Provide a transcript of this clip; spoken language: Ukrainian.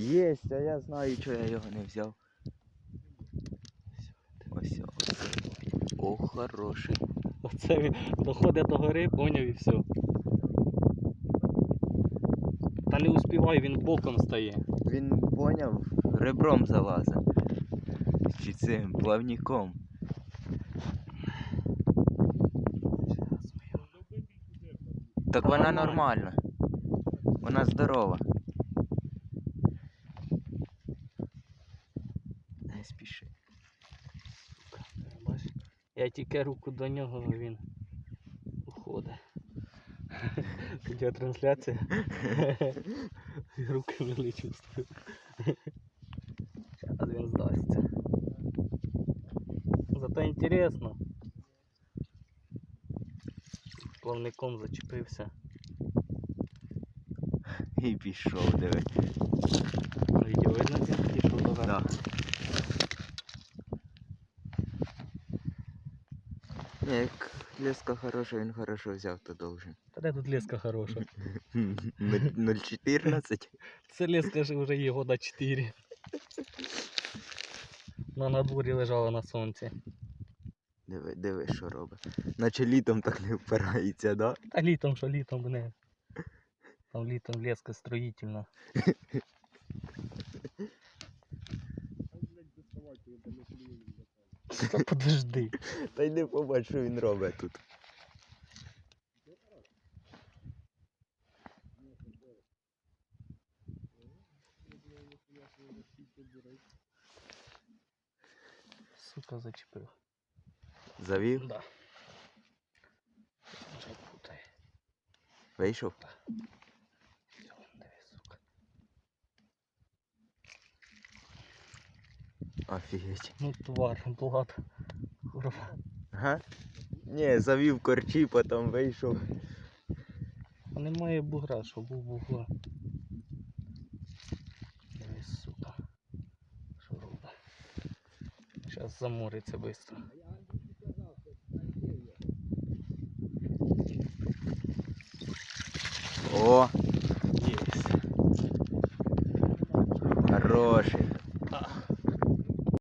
Єсть, а я знаю, чого я його не взяв. Ось, ось. О, хороший. Оце він доходить до гори, поняв і все. Та не успівай, він боком стає. Він поняв, ребром залазить. Чи цим плавником. Так вона нормальна. Вона здорова. Спіши. Я тільки руку до нього, він уходить. Тут трансляція. Руки мили чувствую. Зараз він здасться. Зато інтересно. Плавником зачепився. І пішов, диви. Відео видно, як він пішов до Да. Ні, як леска хороша, він хорошо взяв, то должен. Та де тут леска хороша? 0,14. Це леска ж вже є года 4. На надворі лежала на сонці. Диви, диви, що робить. Наче літом так не впирається, да? Та літом, що літом не. Там літом леска строїтельна. Та подожди. Та йди побач, що він робить тут. Сука зачепив. Завів, Да. Вийшов. Все, Офігеть. Ну тварь, блад. Курва. Ага. Ні, завів корчі, потім вийшов. А немає бугра, що був бугла. Дивись, сука. Що робить? Зараз замориться швидко. О! Є. Хороший.